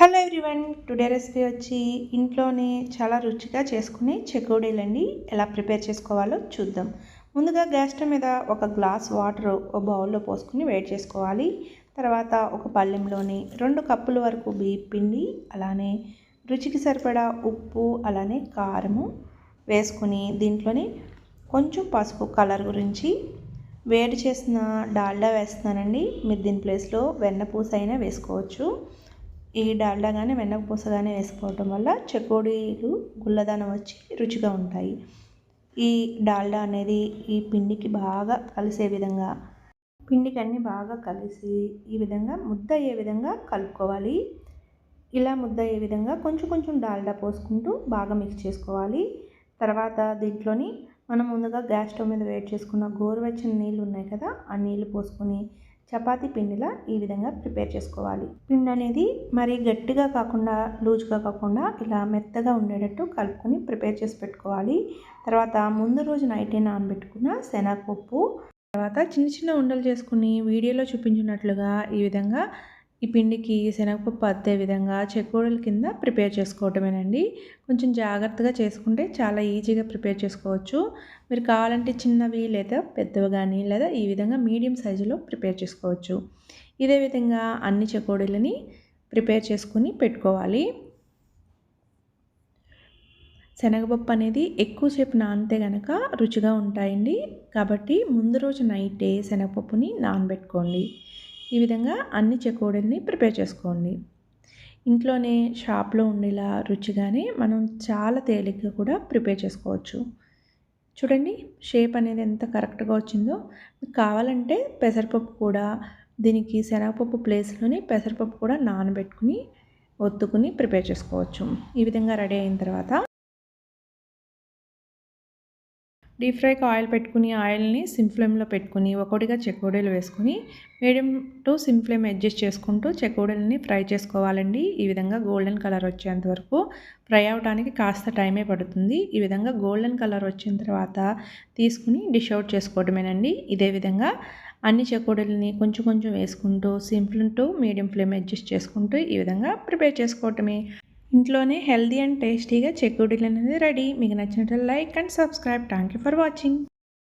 Hello everyone today recipe వచ్చి ఇంట్లోనే చాలా రుచిగా చేసుకునే చెకోడీలండి. ఎలా ప్రిపేర్ చేసుకోవాలో చూద్దాం. ముందుగా గ్యాస్ స్టవ్ మీద ఒక గ్లాస్ వాటర్ ఒక బౌల్లో పోసుకుని వేడి చేసుకోవాలి. తర్వాత ఒక పళ్ళెంలోని రెండు కప్పుల వరకు బియ్యం పిండి అలానే రుచికి సరిపడా ఉప్పు అలానే కారము వేసుకుని దీంట్లోని కొంచెం పసుపు కలర్ గురించి వేడి చేసిన డాల్డా వేస్తున్నానండి. మీరు దీని ప్లేస్లో వెన్నపూస అయినా వేసుకోవచ్చు. ఈ డాల్డా కానీ వెన్నపూస కానీ వేసుకోవటం వల్ల చెకోడీలు గుల్లదనం వచ్చి రుచిగా ఉంటాయి. ఈ డాల్డా అనేది ఈ పిండికి బాగా కలిసే విధంగా పిండికి అన్నీ బాగా కలిసి ఈ విధంగా ముద్ద అయ్యే విధంగా కలుపుకోవాలి. ఇలా ముద్ద అయ్యే విధంగా కొంచెం కొంచెం డాల్డా పోసుకుంటూ బాగా మిక్స్ చేసుకోవాలి. తర్వాత దీంట్లోని మనం ముందుగా గ్యాస్ స్టవ్ మీద వేడి చేసుకున్న గోరువెచ్చని నీళ్ళు ఉన్నాయి కదా ఆ నీళ్ళు పోసుకొని చపాతీ పిండిలా ఈ విధంగా ప్రిపేర్ చేసుకోవాలి. పిండి అనేది మరి గట్టిగా కాకుండా లూజ్గా కాకుండా ఇలా మెత్తగా ఉండేటట్టు కలుపుకొని ప్రిపేర్ చేసి పెట్టుకోవాలి. తర్వాత ముందు రోజు నైటే నానబెట్టుకున్న శనగపప్పు తర్వాత చిన్న చిన్న ఉండలు చేసుకుని వీడియోలో చూపించినట్లుగా ఈ విధంగా ఈ పిండికి శనగపప్పు అద్దే విధంగా చెకోడల కింద ప్రిపేర్ చేసుకోవటమేనండి. కొంచెం జాగ్రత్తగా చేసుకుంటే చాలా ఈజీగా ప్రిపేర్ చేసుకోవచ్చు. మీరు కావాలంటే చిన్నవి లేదా పెద్దవి కానీ లేదా ఈ విధంగా మీడియం సైజులో ప్రిపేర్ చేసుకోవచ్చు. ఇదే విధంగా అన్ని చెకోడీలని ప్రిపేర్ చేసుకుని పెట్టుకోవాలి. శనగపప్పు అనేది ఎక్కువసేపు నానితే కనుక రుచిగా ఉంటాయండి. కాబట్టి ముందు రోజు నైటే శనగపప్పుని నానబెట్టుకోండి. ఈ విధంగా అన్ని చెకోడీలని ప్రిపేర్ చేసుకోండి. ఇంట్లోనే షాప్లో ఉండేలా రుచిగానే మనం చాలా తేలిగ్గా కూడా ప్రిపేర్ చేసుకోవచ్చు. చూడండి షేప్ అనేది ఎంత కరెక్ట్గా వచ్చిందో. మీకు కావాలంటే పెసరపప్పు కూడా దీనికి శనగపప్పు ప్లేస్లోని పెసరపప్పు కూడా నానబెట్టుకుని ఒత్తుకుని ప్రిపేర్ చేసుకోవచ్చు. ఈ విధంగా రెడీ అయిన తర్వాత డీప్ ఫ్రైకి ఆయిల్ పెట్టుకుని ఆయిల్ని సిమ్ ఫ్లేమ్లో పెట్టుకుని ఒకటిగా చెకోడీలు వేసుకుని medium to sim flame adjust చేసుకుంటూ చెకోడీలని ఫ్రై చేసుకోవాలండి. ఈ విధంగా గోల్డెన్ కలర్ వచ్చేంత వరకు ఫ్రై అవడానికి కాస్త టైమే పడుతుంది. ఈ విధంగా గోల్డెన్ కలర్ వచ్చిన తర్వాత తీసుకుని డిష్ అవుట్ చేసుకోవడమేనండి ఇదే విధంగా అన్ని చెకోడీలని కొంచెం కొంచెం వేసుకుంటూ simple to medium flame adjust చేసుకుంటూ ఈ విధంగా ప్రిపేర్ చేసుకోవటమే. ఇంట్లోనే హెల్దీ అండ్ టేస్టీగా చెక్కుడీలు అనేది రెడీ. మీకు నచ్చినట్లు like and subscribe. Thank you for watching